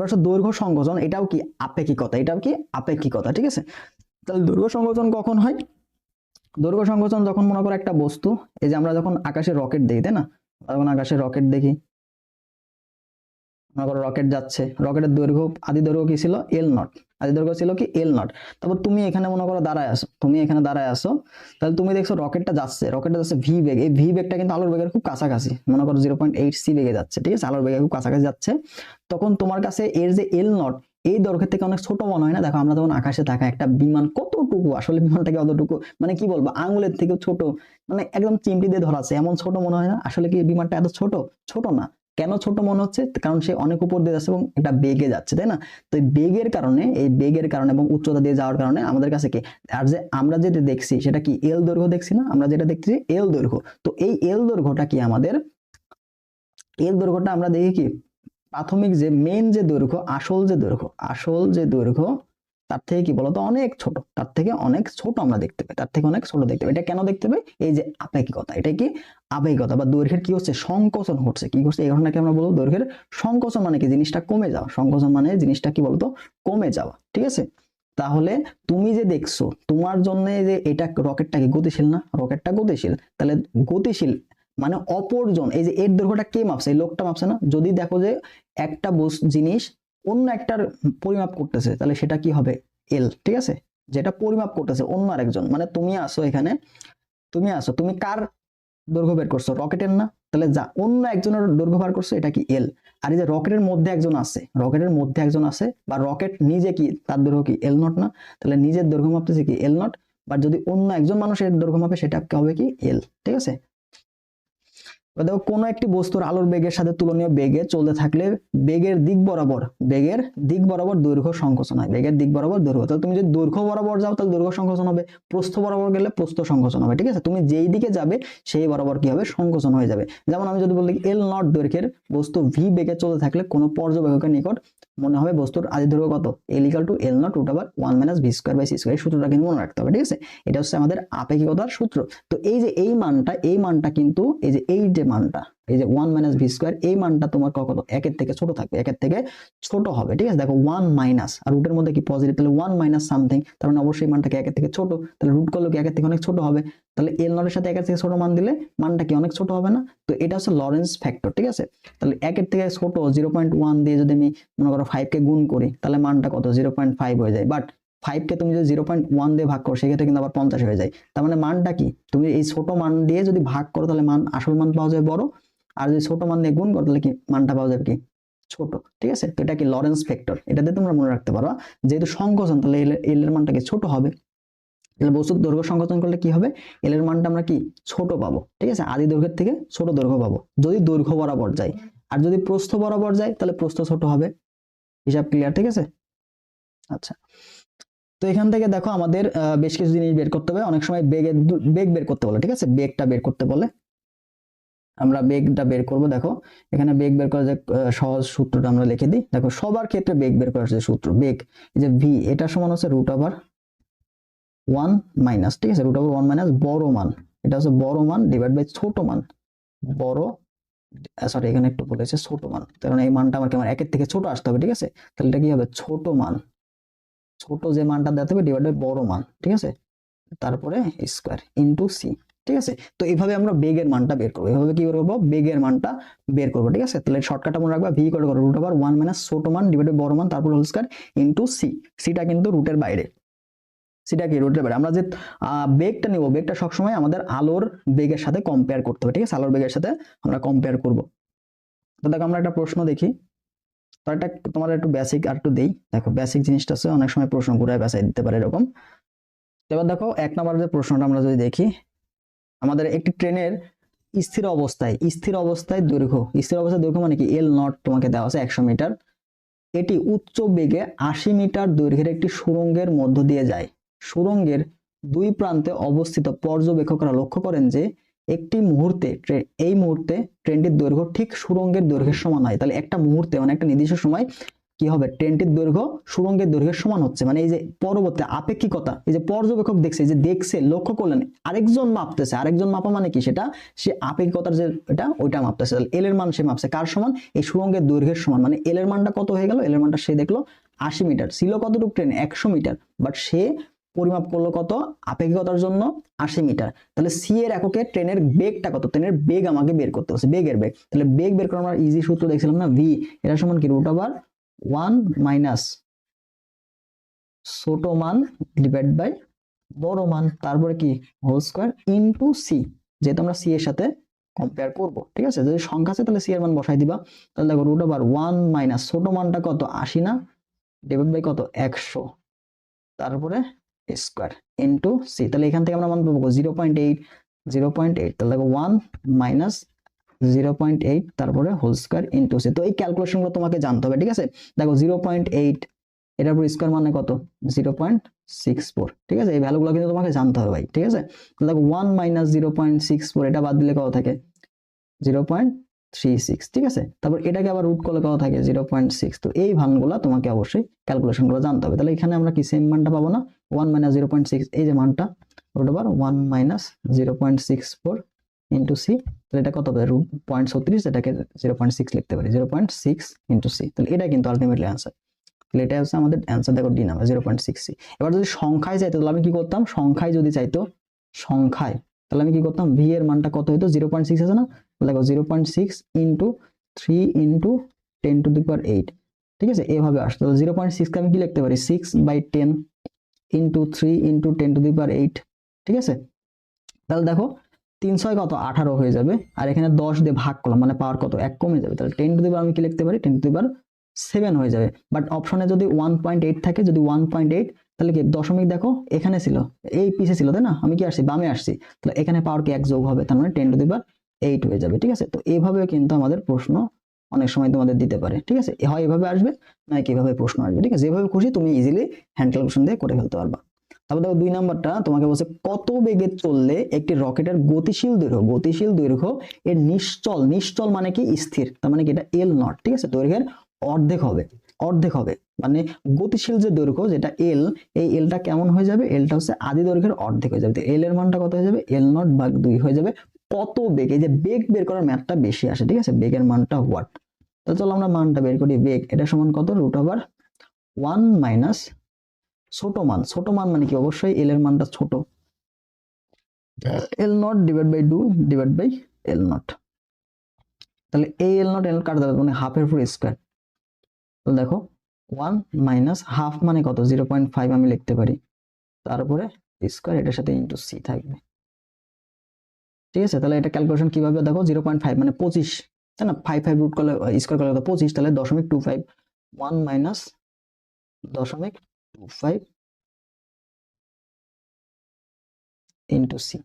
তারপর হচ্ছে দৈর্ঘ্য সংকোচন এটাও কি আপেক্ষিকতা? এটাও কি আপেক্ষিকতা, ঠিক আছে? তাহলে দৈর্ঘ্য সংকোচন কখন হয়? দৈর্ঘ্য সংকোচন যখন মনে করো একটা বস্তু, এই যে আমরা যখন আকাশে রকেট দেখি, তাই না? যখন আকাশে রকেট দেখি, মনে করো রকেট যাচ্ছে রকেটের দৈর্ঘ্য, আদি দৈর্ঘ্য কি ছিল? এল নট আদি দৈর্ঘ্য ছিল কি এল নট তারপর তুমি এখানে মনে করো দাঁড়ায় আসো তুমি এখানে দাঁড়ায় আসো তাহলে তুমি দেখছ রকেটটা যাচ্ছে রকেটটা যাচ্ছে ভি বেগ এই ভি বেগটা কিন্তু আলোর বেগের খুব কাছাকাছি, মনে করো জিরো পয়েন্ট এইট সি বেগে যাচ্ছে, ঠিক আছে? আলোর বেগের খুব কাছাকাছি যাচ্ছে। তখন তোমার কাছে এর যে এল নট এই দৈর্ঘ্যের থেকে অনেক ছোট মনে হয় না? দেখো, আমরা যখন আকাশে থাকা একটা বিমান, কতটুকু? আসলে বিমানটাকে অতটুকু মানে কি বলব, আঙুলের থেকে ছোট মানে একদম চিমটি দিয়ে ধরা আছে, এমন ছোট মনে হয় না? আসলে কি বিমানটা এত ছোট? ছোট না। কেন ছোট মনে হচ্ছে? কারণ সে অনেক উপর দিয়ে যাচ্ছে এবং একটা বেগে যাচ্ছে, তাই না? তো এই বেগের কারণে, এই বেগের কারণে এবং উচ্চতা দিয়ে যাওয়ার কারণে আমাদের কাছে কি? আর যে আমরা যেটা দেখছি, সেটা কি এল দৈর্ঘ্য দেখছি না? আমরা যেটা দেখছি এল দৈর্ঘ্য। তো এই এল দৈর্ঘ্যটা কি আমাদের? এল দৈর্ঘ্যটা আমরা দেখি কি? প্রাথমিক যে মেন যে দৈর্ঘ্য, আসল যে দৈর্ঘ্য, আসল যে দৈর্ঘ্য তার থেকে কি বলতো? অনেক ছোট। তার থেকে অনেক ছোট আমরা দেখতে পাই। তার থেকে অনেক ছোট দেখতে পাই। এটা কেন দেখতে পাই? এই যে আপেক্ষিকতা। এটা কি? আবেগিকতা বা দৈর্ঘ্যের কি হচ্ছে? সংকোচন ঘটছে। কি ঘটছে? এই ঘটনাকে আমরা বলব দৈর্ঘ্যের সংকোচন মানে কি? জিনিসটা কমে যাওয়া। সংকোচন মানে জিনিসটা কি বলতো? কমে যাওয়া। ঠিক আছে? তাহলে তুমি যে দেখছ, তোমার জন্য যে এটা রকেটটা কি গতিশীল না? রকেটটা গতিশীল। তাহলে গতিশীল মানে অপরজন। এই যে এর দৈর্ঘ্যটা কে মাপছে? এই লোকটা মাপছে না? যদি দেখো যে একটা জিনিস অন্য একটার পরিমাপ করতেছে, তাহলে সেটা কি হবে? এল ঠিক আছে? যেটা পরিমাপ করতেছে, অন্য আরেকজন। মানে তুমি আসো এখানে, তুমি আসো, তুমি কার দৈর্ঘ্য বের করছ? রকেটের না? তাহলে যা, অন্য একজনের দৈর্ঘ্য বার করছ, এটা কি এল আর এই যে রকেটের মধ্যে একজন আছে, রকেটের মধ্যে একজন আছে, বা রকেট নিজে কি, তার দৈর্ঘ্য কি এল নট না? তাহলে নিজের দৈর্ঘ্য মাপতেছে কি এল নট বা যদি অন্য একজন মানুষের দৈর্ঘ্য মাপে, সেটা কি হবে কি এল ঠিক আছে? এবার দেখো, কোনো একটি বস্তুর আলোর বেগের সাথে তুলনীয় বেগে চলতে থাকলে বেগের দিক বরাবর, বেগের দিক বরাবর দৈর্ঘ্য সংকোচন হয়, বেগের দিক বরাবর দৈর্ঘ্য। তাহলে তুমি যদি দৈর্ঘ্য বরাবর যাও, তাহলে দৈর্ঘ্য সংকোচন হবে। প্রস্থ বরাবর গেলে প্রস্থ সংকোচন হবে, ঠিক আছে? তুমি যেই দিকে যাবে, সেই বরাবর কি হবে? সংকোচন হয়ে যাবে। যেমন আমি যদি বলি এল নট দৈর্ঘ্যের বস্তু ভি বেগে চলতে থাকলে কোনো পর্যবেক্ষকের নিকট মনে হবে বস্তুর আদি দৈর্ঘ্য কত? L to L nought root আবার one minus V square by C square সূত্রটা কিন্তু মনে রাখতে হবে, ঠিক আছে? এটা হচ্ছে আমাদের আপেক্ষিকতার সূত্র। তো এই যে এই মানটা এই মানটা কিন্তু, এই যে এই যে মানটা এই যে ওয়ান মাইনাস ভি স্কোয়ার এই মানটা তোমার কত? একের থেকে ছোট থাকবে, একের থেকে ছোট হবে, ঠিক আছে? দেখো ওয়ান মাইনাস আর রুটের মধ্যে কি পজিটিভ তাহলে ওয়ান মাইনাস সামথিং তার মানে অবশ্যই মানটাকে একের থেকে ছোট, তাহলে রুট করলে কি একের থেকে অনেক ছোট হবে? তাহলে এল নটের সাথে একের থেকে ছোট মান দিলে মানটা কি অনেক ছোট হবে না? তো এটা হচ্ছে লরেন্স ফ্যাক্টর ঠিক আছে? তাহলে একের থেকে ছোট জিরো পয়েন্ট ওয়ান দিয়ে যদি আমি মনে করো ফাইভ কে গুণ করি, তাহলে মানটা কত? জিরো পয়েন্ট ফাইভ হয়ে যায়। বাট ফাইভ কে তুমি যদি জিরো পয়েন্ট ওয়ান দিয়ে ভাগ করো, সেক্ষেত্রে কিন্তু আবার পঞ্চাশ হয়ে যায়। তার মানে মানটা কি? তুমি এই ছোট মান দিয়ে যদি ভাগ করো, তাহলে মান, আসল মান পাওয়া যায় বড়। আর যদি ছোট মান দিয়ে গুণ করো, তাহলে কি মানটা পাওয়া যাবে কি? ছোট, ঠিক আছে? তো এটা কি লরেন্স ফ্যাক্টর এটাতে তোমরা মনে রাখতে পারো। যেহেতু সংকোচন, তাহলে এল এর মানটা কি ছোট হবে? তাহলে বস্তুর দৈর্ঘ্য সংকোচন করলে কি হবে? এল এর মানটা আমরা কি? ছোট পাবো, ঠিক আছে? আদি দৈর্ঘ্যের থেকে ছোট দৈর্ঘ্য পাবো, যদি দৈর্ঘ্য বরাবর যায়। আর যদি প্রস্থ বরাবর যায়, তাহলে প্রস্থ ছোট হবে। হিসাব ক্লিয়ার ঠিক আছে? আচ্ছা। তো এখান থেকে দেখো আমাদের বেশ কিছু জিনিস বের করতে হবে। অনেক সময় বেগের বেগ বের করতে বলে, ঠিক আছে? বেগটা বের করতে বলে। আমরা বেগটা বের করব, দেখো। এখানে বেগ বের করার যে সহজ সূত্রটা আমরা লিখে দিই। দেখো, সবার ক্ষেত্রে বেগ বের করার যে সূত্র, বেগ যে ভি এটা সমান হচ্ছে রুট ওভার ওয়ান মাইনাস ঠিক আছে? রুট ওভার ওয়ান মাইনাস বড় মান। এটা হচ্ছে বড় মান ডিভাইড বাই ছোট মান। বড় সরি এখানে একটু বলেছে ছোট মান। কারণ এই মানটা আমাকে আমার একের থেকে ছোট আসতে হবে, ঠিক আছে? তাহলে এটা কি হবে? ছোট মান। ছোট যে মানটা দেওয়া হবে ডিভাইড বাই বড় মান, ঠিক আছে? তারপরে স্কোয়ার ইন্টু সি ঠিক আছে? তো এইভাবে আমরা বেগের মানটা বের করব। এভাবে কি করব? বেগের মানটা বের করব, ঠিক আছে? তাহলে শর্টকাটটা মনে রাখবা ভি করে করো রুট ওভার ওয়ান মাইনাস ছোট মান ডিভাইড বড় মান, তারপর হোল স্কোয়ার ইন্টু সি সিটা কিন্তু রুটের বাইরে। সেটা কি? রুটের বাইরে। আমরা যে বেগটা নিব, বেগটা সবসময় আমাদের আলোর বেগের সাথে কম্পেয়ার করতে হবে, ঠিক আছে? আলোর বেগের সাথে আমরা কম্পেয়ার করব। তো দেখো, আমরা একটা প্রশ্ন দেখি। তো একটা তোমার একটু বেসিক আর একটু দেই। দেখো বেসিক জিনিসটা আছে অনেক সময় প্রশ্ন ঘুরায় বেসাই দিতে পারে এরকম। এবার দেখো, এক নম্বর যে প্রশ্নটা আমরা যদি দেখি আমাদের একটি ট্রেনের স্থির অবস্থায় স্থির অবস্থায় দৈর্ঘ্য, স্থির অবস্থায় দৈর্ঘ্য মানে কি? এল নট তোমাকে দেওয়া আছে একশো মিটার। এটি উচ্চ বেগে আশি মিটার দৈর্ঘ্যের একটি সুড়ঙ্গের মধ্য দিয়ে যায়। সুরঙ্গের দুই প্রান্তে অবস্থিত পর্যবেক্ষকরা লক্ষ্য করেন যে একটি মুহূর্তে এই মুহূর্তে ট্রেনটির দৈর্ঘ্য ঠিক সুরঙ্গের দৈর্ঘ্যের সমান হয়। তাহলে একটা মুহূর্তে মানে একটা নির্দিষ্ট সময় কি হবে? ট্রেনটির দৈর্ঘ্য সুরঙ্গের দৈর্ঘ্যের সমান হচ্ছে। মানে এই যে পরবর্তী আপেক্ষিকতা, এই যে পর্যবেক্ষক দেখছে যে দেখছে, লক্ষ্য করলেন, আরেকজন মাপতেছে। আরেকজন মাপা মানে কি সেটা? সে আপেক্ষিকতার যে এটা, ওইটা মাপতেছে। এল এর মান সে মাপছে। কার সমান? এই সুরঙ্গের দৈর্ঘ্যের সমান। মানে এল এর মানটা কত হয়ে গেল? এল এর মানটা সে দেখল আশি মিটার। ছিল কতটুকু ট্রেন? একশো মিটার। বাট সে পরিমাপ করল কত? আপেক্ষিকতার জন্য আশি মিটার। তাহলে সি এর এককে ট্রেনের বেগটা কত? ট্রেনের বেগ আমাকে বের করতে হচ্ছে। বেগের বেগ। তাহলে বেগ বের করার আমরা ইজি সূত্র দেখছিলাম না? ভি এটা সমান কি? রুট ওভার ওয়ান মাইনাস ছোট মান ডিভাইড বাই বড় মান, তারপরে কি? হোল স্কোয়ার ইনটু সি যেহেতু আমরা সি এর সাথে কম্পেয়ার করব, ঠিক আছে? যদি সংখ্যা আছে, তাহলে সি এর মান বসাই দিবা। তাহলে দেখো রুট ওভার ওয়ান মাইনাস ছোট মানটা কত? আশি না? ডিভাইড বাই কত? একশো। তারপরে স্কোয়ার ইন্টু সি তাহলে এখান থেকে আমরা মান পাবো zero point eight zero point eight তাহলে দেখো one minus zero point eight তারপরে হোল স্কোয়ার ইন্টু সি তো এই ক্যালকুলেশনগুলো তোমাকে জানতে হবে, ঠিক আছে? দেখো জিরো পয়েন্ট এইট এটার উপর স্কোয়ার মানে কত? জিরো পয়েন্ট সিক্স ফোর ঠিক আছে? এই ভ্যালুগুলো কিন্তু তোমাকে জানতে হবে ভাই, ঠিক আছে? দেখো one minus zero point six four এটা বাদ দিলে কত থাকে? জিরো পয়েন্ট থ্রি সিক্স ঠিক আছে? তারপর এটাকে আবার রুট করলে কত থাকে? জিরো পয়েন্ট সিক্স তো এই মানগুলো তোমাকে অবশ্যই ক্যালকুলেশনগুলো জানতে হবে। তাহলে এখানে আমরা কি সেম মানটা পাবো না? One minus zero point six এই যে মানটা root over one minus zero point six four into C তাহলে এটা কত হবে? রুট পয়েন্ট ছত্রিশ, এটাকে জিরো পয়েন্ট সিক্স লিখতে পারি। Zero point six into C তাহলে এটা কিন্তু আলটিমেটলি অ্যান্সার তাহলে এটা হচ্ছে আমাদের অ্যান্সার দেখো D number zero point six C এবার যদি সংখ্যায় চাইতো তাহলে আমি কি করতাম? সংখ্যায় যদি চাইতো, সংখ্যায়, তাহলে আমি কি করতাম? ভি এর মানটা কত হইতো? জিরো পয়েন্ট সিক্স আছে না? দেখো zero point six into three into ten to the power eight ঠিক আছে? এভাবে আসতো। জিরো পয়েন্ট সিক্সকে আমি কি লিখতে পারি? Six by ten into three into ten to the power eight ঠিক আছে? তাহলে দেখো তিন কত? আঠারো হয়ে যাবে। আর এখানে দশ দিয়ে ভাগ করলাম মানে পাওয়ার কত? এক কমে যাবে। তাহলে টেন টু দি পাওয়ার আমি কি লিখতে পারি? Ten to the power seven হয়ে যাবে। বাট অপশনে যদি ওয়ান পয়েন্ট এইট থাকে, যদি ওয়ান তাহলে কি দশমিক দেখো, এখানে ছিল। এই পিছে ছিল, তাই না? আমি কি আসছি? বামে আসছি। তাহলে এখানে পাওয়ার কি এক যোগ হবে? তার মানে ten to the power eight হয়ে যাবে, ঠিক আছে? তো এইভাবে কিন্তু আমাদের প্রশ্ন অনেক সময় তোমাদের দিতে পারে, ঠিক আছে? হয় এভাবে আসবে, না কীভাবে প্রশ্ন আসবে, ঠিক আছে? যেভাবে খুশি তুমি ইজিলি হ্যান্ড ক্যালকুলেশন দিয়ে করে ফেলতে পারবা। তারপর দেখো দুই নাম্বারটা, তোমাকে বলছে কত বেগে চললে একটি রকেটের গতিশীল দৈর্ঘ্য গতিশীল দৈর্ঘ্য এর নিশ্চল নিশ্চল মানে কি? স্থির। তার মানে কি? এটা এল নট ঠিক আছে? দৈর্ঘ্যের অর্ধেক হবে অর্ধেক হবে। মানে গতিশীল যে দৈর্ঘ্য, যেটা এল এই এলটা কেমন হয়ে যাবে? এলটা হচ্ছে আদি দৈর্ঘ্যের অর্ধেক হয়ে যাবে। এল এর মানটা কত হয়ে যাবে? এল নট ভাগ দুই হয়ে যাবে কত বেগ? এই যে বেগ বের করার ম্যাথটা বেশি আসে, ঠিক আছে? বেগের মানটা হোয়াট তো চলো আমরা মানটা বের করি, বেগ। এটা সমান কত? রুট ওভার ওয়ান মাইনাস ছোট মান ছোট মান মানে কি? অবশ্যই এল এর মানটা ছোট। L nought divide by two divide by L nought তাহলে এই এল নট এল কাটা যাবে মানে হাফের উপর স্কোয়ার তো দেখো ওয়ান মাইনাস হাফ মানে কত? জিরো পয়েন্ট ফাইভ আমি লিখতে পারি। তারপরে স্কোয়ার এটার সাথে ইন্টু সি থাকবে। ঠিক আছে? তাহলে এটা ক্যালকুলেশন কীভাবে? দেখো জিরো পয়েন্ট ফাইভ মানে পঁচিশ। তাই না? ফাইভ ফাইভ রুট করলে স্কোয়ার করলে পঁচিশ, তাহলে দশমিক টু ফাইভ ওয়ান মাইনাস দশমিক টু ফাইভ ইন্টু সি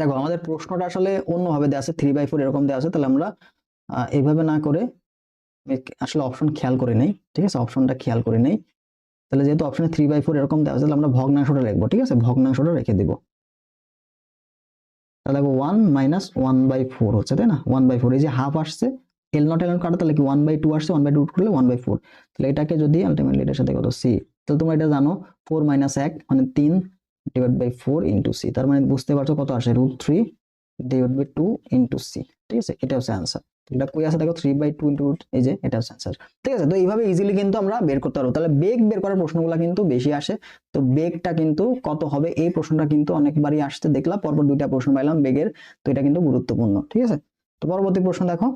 দেখো, আমাদের প্রশ্নটা আসলে অন্যভাবে দেওয়া আছে থ্রি বাই ফোর এরকম দেওয়া আছে, তাহলে আমরা এইভাবে না করে আসলে অপশন খেয়াল করে নেই, ঠিক আছে? অপশনটা খেয়াল করে নেই। তাহলে যেহেতু অপশনে থ্রি বাই ফোর এরকম দেওয়া আছে, তাহলে আমরা ভগ্নাংশটা লিখব, ঠিক আছে? ভগ্নাংশটা রেখে দিব। তাহলে one minus one by four হচ্ছে, তাই না? ওয়ান বাই ফোর এই যে হাফ আসছে এল নট এল কাটা তাহলে কি ওয়ান বাই টু আসছে ওয়ান বাই টু করলে ওয়ান বাই ফোর তাহলে এটাকে যদি আলটিমেটলি এটার সাথে কত সি তাহলে তোমরা এটা জানো ফোর মাইনাস এক মানে তিন divide by four into C তার মানে বুঝতে পারছ কত আসে? Root three divide by two into C ঠিক আছে? এটা হচ্ছে অ্যান্সার এটা কই আছে? দেখো three by two into root এই যে এটা হচ্ছে অ্যান্সার ঠিক আছে? তো এইভাবে ইজিলি কিন্তু আমরা বের করতে পারব। তাহলে বেগ বের করার প্রশ্নগুলো কিন্তু বেশি আসে। তো বেগটা কিন্তু কত হবে? এই প্রশ্নটা কিন্তু অনেকবারই আসতে দেখলাম পরপর দুইটা প্রশ্ন পাইলাম বেগের। তো এটা কিন্তু গুরুত্বপূর্ণ। ঠিক আছে? তো পরবর্তী প্রশ্ন দেখো।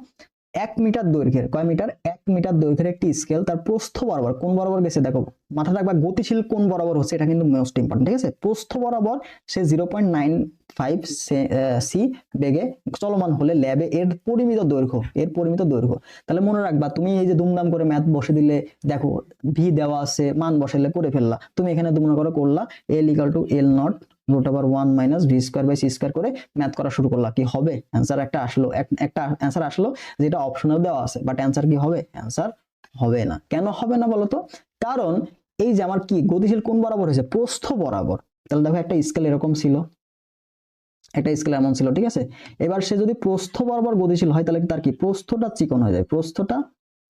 এক মিটার দৈর্ঘ্যের, কয় মিটার? এক মিটার দৈর্ঘ্যের একটি স্কেল তার প্রস্থ বরাবর, কোন বরাবর গেছে? দেখো মাথা রাখবা, গতিশীল কোন বরাবর হচ্ছে, এটা কিন্তু মোস্ট ইম্পর্টেন্ট ঠিক আছে? প্রস্থ বরাবর সে জিরো সি বেগে চলমান হলে ল্যাবে এর পরিমিত দৈর্ঘ্য, এর পরিমিত দৈর্ঘ্য। তাহলে মনে রাখবা, তুমি এই যে দুমদাম করে ম্যাথ বসে দিলে, দেখো ভি দেওয়া আছে, মান বসাইলে করে ফেললা। তুমি এখানে মনে করো করলা L equal to L nought root over one minus V square by C square করে ম্যাথ করা শুরু করলাম। কি হবে? অ্যান্সার একটা আসলো একটা অ্যান্সার আসলো, যেটা অপশনাল দেওয়া আছে। বাট অ্যান্সার কি হবে? অ্যান্সার হবে না। কেন হবে না বলতো কারণ এই যে আমার কি, গতিশীল কোন বরাবর হয়েছে, প্রস্থ বরাবর। তাহলে দেখো একটা স্কেল এরকম ছিল। একটা স্কেল এমন ছিল, ঠিক আছে? এবার সে যদি প্রস্থ বরাবর গতিশীল হয়, তাহলে তার কি? প্রস্থটা চিকন হয়ে যায়। প্রস্থটা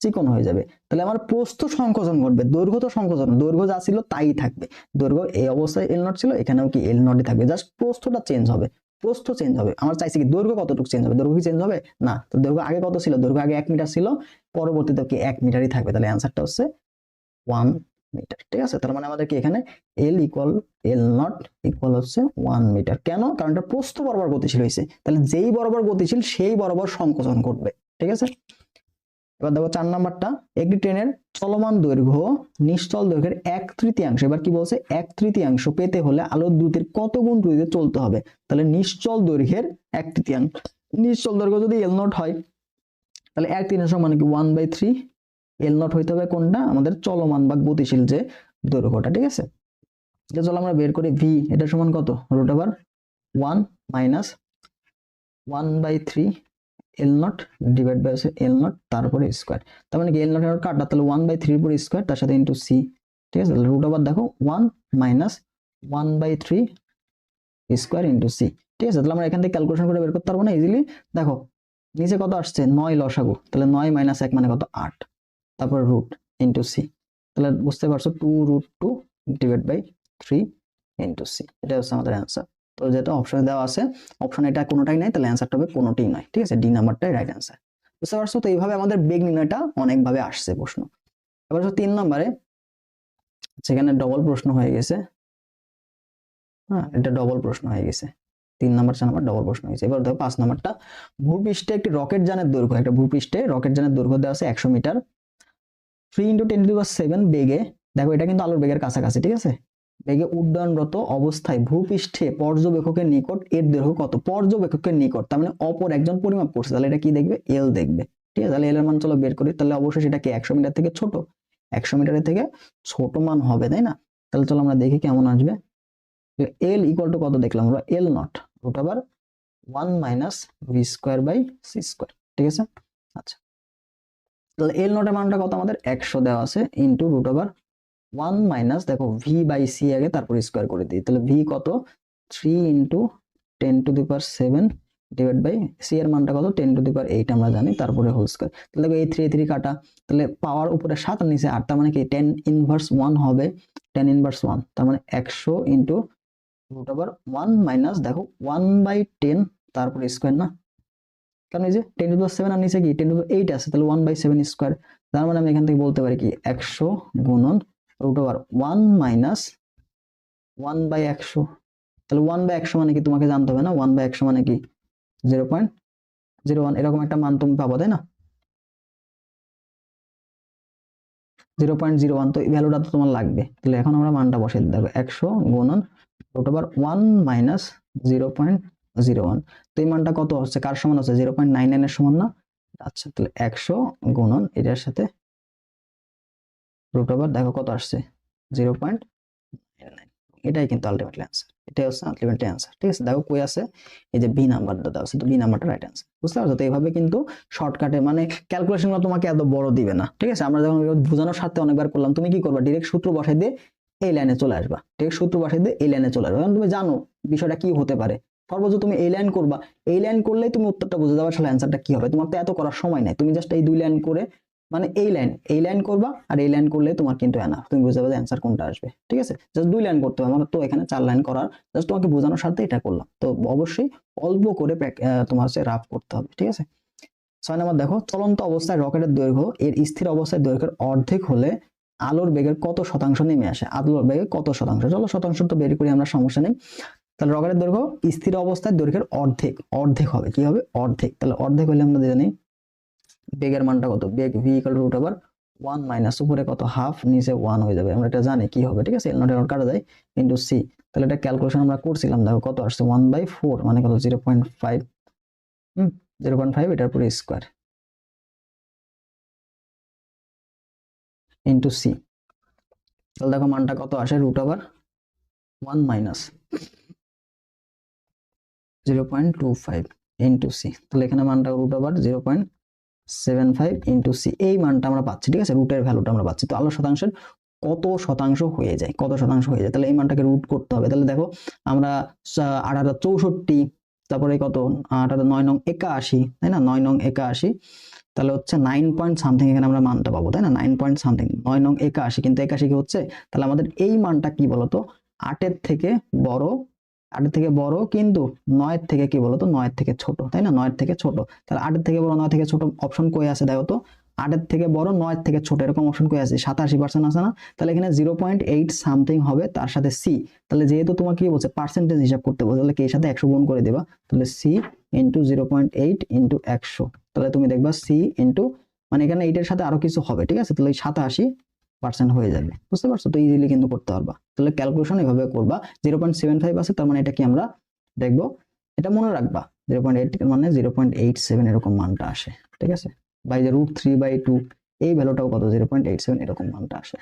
চিকন হয়ে যাবে। তাহলে আমার প্রস্থ সংকোচন ঘটবে, দৈর্ঘ্য তো সংকোচন, দৈর্ঘ্য যা ছিল তাই থাকবে। দৈর্ঘ্য এই অবস্থায় এল নট ছিল, এখানেও কি এল নটই থাকবে। জাস্ট প্রস্থটা চেঞ্জ হবে, প্রস্থ চেঞ্জ হবে। আমার চাইছে কি দৈর্ঘ্য কতটুকু চেঞ্জ হবে, দৈর্ঘ্য কি চেঞ্জ হবে? না, তো দৈর্ঘ্য আগে কত ছিল? দৈর্ঘ্য আগে এক মিটার ছিল, পরবর্তীতে কি এক মিটারই থাকবে? তাহলে অ্যান্সারটা হচ্ছে ওয়ান মিটার ঠিক আছে? তার মানে আমাদের কি এখানে L equal L nought equal হচ্ছে ওয়ান মিটার কেন? কারণ এটা প্রস্থ বরাবর গতিশীল হয়েছে। তাহলে যেই বরাবর গতিশীল, সেই বরাবর সংকোচন করবে ঠিক আছে? এবার দেখো চার নাম্বারটা, একটি ট্রেনের চলমান দৈর্ঘ্য, নিশ্চল দৈর্ঘ্যের এক তৃতীয়াংশ, এবার কি বলছে? এক তৃতীয়াংশ পেতে হলে আলোর দ্রুতির কত গুণ দ্রুতিতে চলতে হবে? তাহলে নিশ্চল দৈর্ঘ্যের এক তৃতীয়াংশ। নিশ্চল দৈর্ঘ্য যদি এল নট হয়, তাহলে এক তৃতীয়াংশ মানে কি? One by three L nought হইতে হবে কোনটা? আমাদের চলমান বা গতিশীল যে দৈর্ঘ্যটা, ঠিক আছে? এটা চলো আমরা বের করি ভি এটা সমান কত? Root over one minus one by three L nought divide by হচ্ছে এল নট তারপরে স্কোয়ার তার মানে কি এল নট এর কাটা, তাহলে ওয়ান বাই থ্রির উপর স্কোয়ার তার সাথে ইন্টু সি ঠিক আছে? রুট ওভার দেখো one minus one by three square into C ঠিক আছে? তাহলে আমরা এখান থেকে ক্যালকুলেশন করে বের করতে পারব না ইজিলি দেখো, নিচে কত আসছে? নয় লসাগু। তাহলে নয় মাইনাস এক মানে কত? আট। তারপর রুট ইন্টু সি তাহলে বুঝতে পারছ? Two root two divide by three into C এটা হচ্ছে আমাদের অ্যান্সার তো যেটা অপশনে দেওয়া আছে অপশন এটা কোনোটাই নাই, তাহলে অ্যান্সারটা হবে কোনোটাই নয়, ঠিক আছে? ডি নাম্বারটাই রাইট অ্যান্সার বুঝতে পারছ? তো এইভাবে আমাদের বেগ নির্ণয়টা অনেকভাবে আসছে প্রশ্ন। এবার তিন নম্বরে সেখানে ডবল প্রশ্ন হয়ে গেছে। হ্যাঁ এটা ডবল প্রশ্ন হয়ে গেছে। তিন নাম্বার চার নাম্বার ডবল প্রশ্ন হয়েছে। এবার দেখো পাঁচ নাম্বারটা ভূপৃষ্ঠে একটি রকেট যানের দৈর্ঘ্য, একটা ভূপৃষ্ঠে রকেট যানের দৈর্ঘ্য দেওয়া আছে একশো metre. Three into ten to seven বেগে, দেখো এটা কিন্তু আলোর বেগের কাছাকাছি, ঠিক আছে? বেগে উড্ডয়নরত অবস্থায় ভূপৃষ্ঠে পর্যবেক্ষকের নিকট এর দৈর্ঘ্য কত? পর্যবেক্ষকের নিকট, তার মানে অপর একজন পরিমাপ করছে। তাহলে এটা কি দেখবে? এল দেখবে। ঠিক আছে? তাহলে এল এর মান চলো বের করি। তাহলে অবশ্যই সেটা কি? একশো মিটার থেকে ছোট? একশো মিটারের থেকে ছোট মান হবে, তাই না? তাহলে চলো আমরা দেখি কেমন আসবে। এল ইকুয়াল টু কত দেখলাম আমরা? এল নট রুট আবার one minus V square by C square ঠিক আছে? আচ্ছা। তাহলে এল নটের মানটা কত আমাদের? একশো দেওয়া আছে into root over one minus দেখো ভি বাই সি আগে তারপর স্কোয়ার করে দিই। তাহলে ভি কত? Three into ten to the power seven divide by C এর মানটা কত? Ten to the power eight আমরা জানি, তারপরে হোল স্কোয়ার তাহলে দেখো এই থ্রি থ্রি কাটা। তাহলে পাওয়ার উপরে সাত আর নিচে আট, তার মানে কি? টেন ইনভার্স ওয়ান হবে। টেন ইনভার্স ওয়ান তার মানে একশো into root over one minus দেখো ওয়ান বাই টেন তারপর স্কোয়ার না? কারণ এই যে টেন টু সেভেন আর নিচে কি? টেন টু এইট আছে, তাহলে ওয়ান বাই সেভেন স্কোয়ার তার মানে আমি এখান থেকে বলতে পারি কি? একশো গুণন root over one minus one by একশো। তাহলে ওয়ান বাই একশো মানে কি? তোমাকে জানতে হবে না? ওয়ান বাই একশো মানে কি? জিরো পয়েন্ট জিরো ওয়ান এরকম একটা মান তুমি পাবো, তাই না? জিরো পয়েন্ট জিরো ওয়ান তো এই ভ্যালুটা তো তোমার লাগবে। তাহলে এখন আমরা মানটা বসে দিতে হবে একশো গুণন root over one minus zero point zero one তো এই মানটা কত হচ্ছে? কার সমান হচ্ছে? জিরো পয়েন্ট নাইন নাইনের সমান না? আচ্ছা তাহলে একশো গুণন এটার সাথে রুট ওভার দেখো কত আসছে? জিরো পয়েন্ট এটাই কিন্তু আলটিমেটলি অ্যান্সার এটাই হচ্ছে আলটিমেটলি অ্যান্সার ঠিক আছে? দেখো কই আছে? এই যে বি নাম্বারটা দেওয়া আছে। তো বি নাম্বারটা রাইট অ্যান্সার বুঝতে পারছ? তো এইভাবে কিন্তু শর্টকাটে মানে ক্যালকুলেশনগুলো তোমাকে এত বড় দিবে না। ঠিক আছে? আমরা যখন বোঝানোর সাথে অনেকবার করলাম, তুমি কি করবা? ডিরেক্ট সূত্র বসাই দিয়ে এই লাইনে চলে আসবা। ডিরেক্ট সূত্র বসাই দিয়ে এই লাইনে চলে আসবা। কারণ তুমি জানো বিষয়টা কি হতে পারে। সর্বোচ্চ তুমি এই লাইন করবা। এই লাইন করলেই তুমি উত্তরটা বুঝে যাবে আসলে অ্যান্সারটা কি হবে। তোমার তো এত করার সময় নাই। তুমি জাস্ট এই দুই লাইন করে মানে এই লাইন এই লাইন করবা আর এই লাইন করলে তোমার কিন্তু এনা তুমি বুঝতে পারবে অ্যান্সার কোনটা আসবে, ঠিক আছে? জাস্ট দুই লাইন করতে হবে। আমার তো এখানে চার লাইন করার জাস্ট তোমাকে বোঝানোর সাথে এটা করলাম। তো অবশ্যই অল্প করে তোমার হচ্ছে রাফ করতে হবে, ঠিক আছে? ছয় নম্বর দেখো, চলন্ত অবস্থায় রকেটের দৈর্ঘ্য, এর স্থির অবস্থায় দৈর্ঘ্যের অর্ধেক হলে আলোর বেগের কত শতাংশ নেমে আসে? আলোর বেগের কত শতাংশ? চলো শতাংশ তো বের করি, আমরা সমস্যা নেই। তাহলে রকেটের দৈর্ঘ্য স্থির অবস্থায় দৈর্ঘ্যের অর্ধেক অর্ধেক হবে, কি হবে? অর্ধেক। তাহলে অর্ধেক হলে আমরা জানি বেগের মানটা কত? বেগ V equal root over one minus উপরে কত? হাফ নিচে ওয়ান হয়ে যাবে। আমরা এটা জানি কি হবে, ঠিক আছে? এল নট এল কাটা যায় ইন্টু সি তাহলে এটা ক্যালকুলেশন আমরা করছিলাম, দেখো কত আসছে? ওয়ান বাই ফোর মানে কত? জিরো পয়েন্ট ফাইভ হুম জিরো পয়েন্ট ফাইভ এটার উপরে স্কোয়ার ইন্টু সি তাহলে দেখো মানটা কত আসে? Root over one minus zero point two five into C তাহলে এখানে মানটা root over zero point seven five into C এই মানটা আমরা পাচ্ছি, ঠিক আছে? রুটের ভ্যালুটা আমরা পাচ্ছি। তো আলো শতাংশের কত শতাংশ হয়ে যায়? কত শতাংশ হয়ে যায়? তাহলে এই মানটাকে রুট করতে হবে। তাহলে দেখো, আমরা আট চৌষট্টি, তারপরে কত? আট আর নয় নং একাশি, তাই না? নয় নং একাশি, তাহলে হচ্ছে নাইন পয়েন্ট সামথিং এখানে আমরা মানটা পাবো, তাই না? নাইন পয়েন্ট সামথিং নয় নং একাশি, কিন্তু একাশি কি হচ্ছে? তাহলে আমাদের এই মানটা কি বলতো? আটের থেকে বড় আটের থেকে বড় কিন্তু নয়ের থেকে কি বলতো? নয়ের থেকে ছোট, তাই না? নয়ের থেকে ছোট। তাহলে আটের থেকে বড়, নয় থেকে ছোট অপশন কই আছে দেখো তো? আটের থেকে বড় নয়ের থেকে ছোট, এরকম অপশন কই আছে? সাতাশি পার্সেন্ট আছে না? তাহলে এখানে জিরো পয়েন্ট এইট সামথিং হবে তার সাথে সি তাহলে যেহেতু তোমার কি বলছে? পার্সেন্টেজ হিসাব করতে বলছে। তাহলে কি এর সাথে একশো গুণ করে দেবা। তাহলে C into zero point eight into একশো। তাহলে তুমি দেখবা সি ইন্টু মানে এখানে এইটার সাথে আরও কিছু হবে, ঠিক আছে? তাহলে সাতাশি পার্সেন্ট হয়ে যাবে। বুঝতে পারছ? তো ইজিলি কিন্তু করতে পারবা। তাহলে ক্যালকুলেশন এভাবে করবা। জিরো পয়েন্ট সেভেন ফাইভ আছে, তার মানে এটা কি আমরা দেখব? এটা মনে রাখবা। জিরো পয়েন্ট এইট মানে জিরো পয়েন্ট এইট সেভেন এরকম মানটা আসে। ঠিক আছে? বাই যে রুট থ্রি বাই টু এই ভ্যালুটাও কত? জিরো পয়েন্ট এইট সেভেন এরকম মানটা আসে।